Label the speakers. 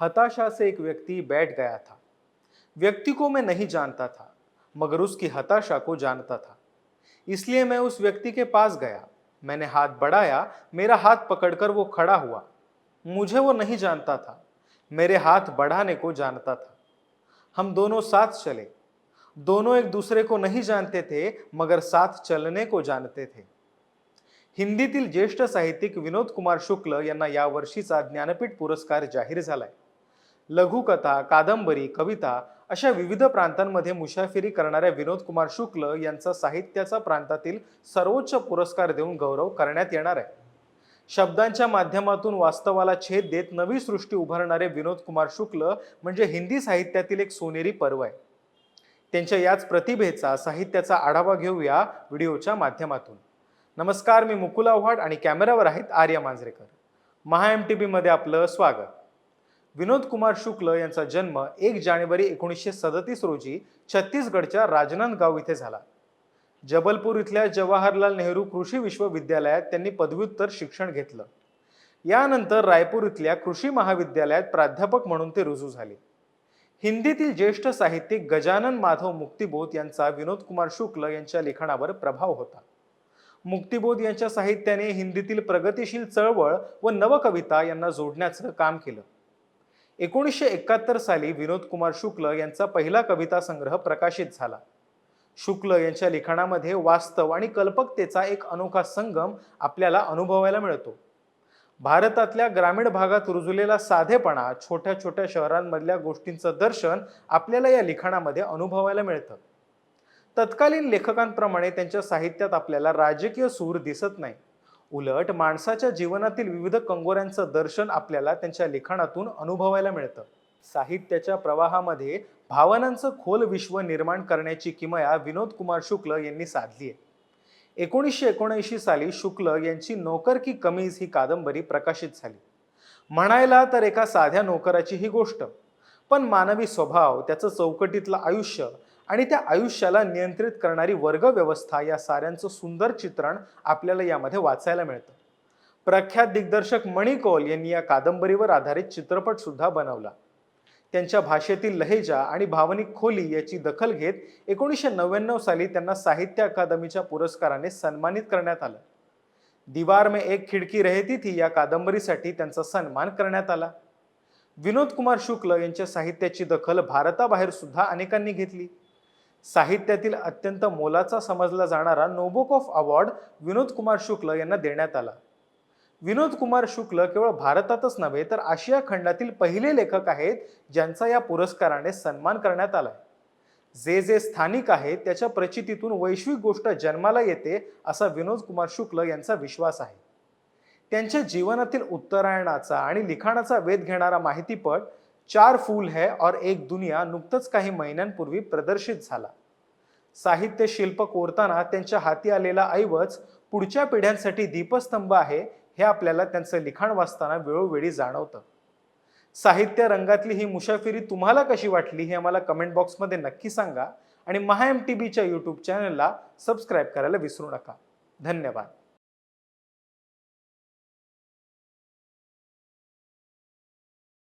Speaker 1: हताशा से एक व्यक्ति बैठ गया था। व्यक्ति को मैं नहीं जानता था, मगर उसकी हताशा को जानता था। इसलिए मैं उस व्यक्ति के पास गया। मैंने हाथ बढ़ाया, मेरा हाथ पकड़कर वो खड़ा हुआ। मुझे वो नहीं जानता था, मेरे हाथ बढ़ाने को जानता था। हम दोनों साथ चले। दोनों एक दूसरे को नहीं जानते थे, मगर साथ चलने को जानते थे। हिंदीतील ज्येष्ठ साहित्यिक विनोद कुमार शुक्ल यांना या वर्षीचा ज्ञानपीठ पुरस्कार जाहीर झालाय. लघुकथा कादंबरी कविता अशा विविध प्रांतांमध्ये मुसाफिरी करणाऱ्या विनोद कुमार शुक्ल यांचा साहित्याचा प्रांतातील सर्वोच्च पुरस्कार देऊन गौरव करण्यात येणार आहे. शब्दांच्या माध्यमातून वास्तवाला छेद देत नवी सृष्टी उभारणारे विनोद कुमार शुक्ल म्हणजे हिंदी साहित्यातील एक सोनेरी पर्व आहे. त्यांच्या याच प्रतिभेचा साहित्याचा आढावा घेऊया व्हिडिओच्या माध्यमातून. नमस्कार मी मुकुल आव्हाड आणि कॅमेरावर आहेत आर्य मांजरेकर. महा एम टी बीमध्ये आपलं स्वागत. विनोद कुमार शुक्ल यांचा जन्म एक जानेवारी एकोणीसशे सदतीस रोजी छत्तीसगडच्या राजनांदगाव इथे झाला. जबलपूर इथल्या जवाहरलाल नेहरू कृषी विश्वविद्यालयात त्यांनी पदव्युत्तर शिक्षण घेतलं. यानंतर रायपूर इथल्या कृषी महाविद्यालयात प्राध्यापक म्हणून ते रुजू झाले. हिंदीतील ज्येष्ठ साहित्यिक गजानन माधव मुक्तिबोध यांचा विनोद कुमार शुक्ल यांच्या लिखाणावर प्रभाव होता. मुक्तिबोध यांच्या साहित्याने हिंदीतील प्रगतिशील चळवळ व नवकविता यांना जोडण्याचं काम केलं. एकोणीसशे एकाहत्तर साली विनोद कुमार शुक्ल यांचा पहिला कविता संग्रह प्रकाशित झाला. शुक्ल यांच्या लिखाणामध्ये वास्तव आणि कल्पकतेचा एक अनोखा संगम आपल्याला अनुभवायला मिळतो. भारतातल्या ग्रामीण भागात रुजलेला साधेपणा छोट्या छोट्या शहरांमधल्या गोष्टींचं दर्शन आपल्याला या लिखाणामध्ये अनुभवायला मिळतं. तत्कालीन लेखकांप्रमाणे त्यांच्या साहित्यात आपल्याला राजकीय सूर दिसत नाही. उलट माणसाच्या जीवनातील विविध कंगोऱ्यांचं दर्शन आपल्याला त्यांच्या लिखाणातून अनुभवायला मिळतं. साहित्याच्या प्रवाहामध्ये भावनांचं खोल विश्व निर्माण करण्याची किमया विनोद कुमार शुक्ल यांनी साधली आहे एकोणीसशे एकोणऐंशी साली शुक्ल यांची नोकर की कमीज ही कादंबरी प्रकाशित झाली. म्हणायला तर एका साध्या नोकराची ही गोष्ट. पण मानवी स्वभाव त्याचं चौकटीतलं आयुष्य आणि त्या आयुष्याला नियंत्रित करणारी वर्गव्यवस्था या साऱ्यांचं सुंदर चित्रण आपल्याला यामध्ये वाचायला मिळतं. प्रख्यात दिग्दर्शक मणी कौल यांनी या कादंबरीवर आधारित चित्रपट सुद्धा बनवला. त्यांच्या भाषेतील लहेजा आणि भावनिक खोली याची दखल घेत एकोणीसशे नव्याण्णव साली त्यांना साहित्य अकादमीच्या पुरस्काराने सन्मानित करण्यात आलं. दिवार में एक खिडकी रहती थी या कादंबरीसाठी त्यांचा सन्मान करण्यात आला. विनोद कुमार शुक्ल यांच्या साहित्याची दखल भारताबाहेर सुद्धा अनेकांनी घेतली. साहित्यातील अत्यंत मोलाचा समजला जाणारा नोबोकॉफ अवॉर्ड विनोद कुमार शुक्ल यांना देण्यात आला. विनोद कुमार शुक्ल केवळ भारतातच नव्हे तर आशिया खंडातील पहिले लेखक आहेत ज्यांचा या पुरस्काराने सन्मान करण्यात आला जे जे स्थानिक आहेत त्याच्या प्रचितीतून वैश्विक गोष्ट जन्माला येते असा विनोद कुमार शुक्ल यांचा विश्वास आहे. त्यांच्या जीवनातील उत्तरायणाचा आणि लिखाणाचा वेध घेणारा माहितीपट चार फूल है और एक दुनिया नुकतंच काही महिन्यांपूर्वी प्रदर्शित झाला. साहित्य शिल्प कोरताना त्यांच्या हाती आलेला ऐवज पुढच्या पिढ्यांसाठी दीपस्तंभ आहे हे आपल्याला त्यांचं लिखाण वाचताना वेळोवेळी जाणवतं. साहित्य रंगातली ही मुसाफिरी तुम्हाला कशी वाटली हे आम्हाला कमेंट बॉक्समध्ये नक्की सांगा आणि महा एम टी बीच्या यूट्यूब चॅनलला सबस्क्राईब करायला विसरू नका. धन्यवाद.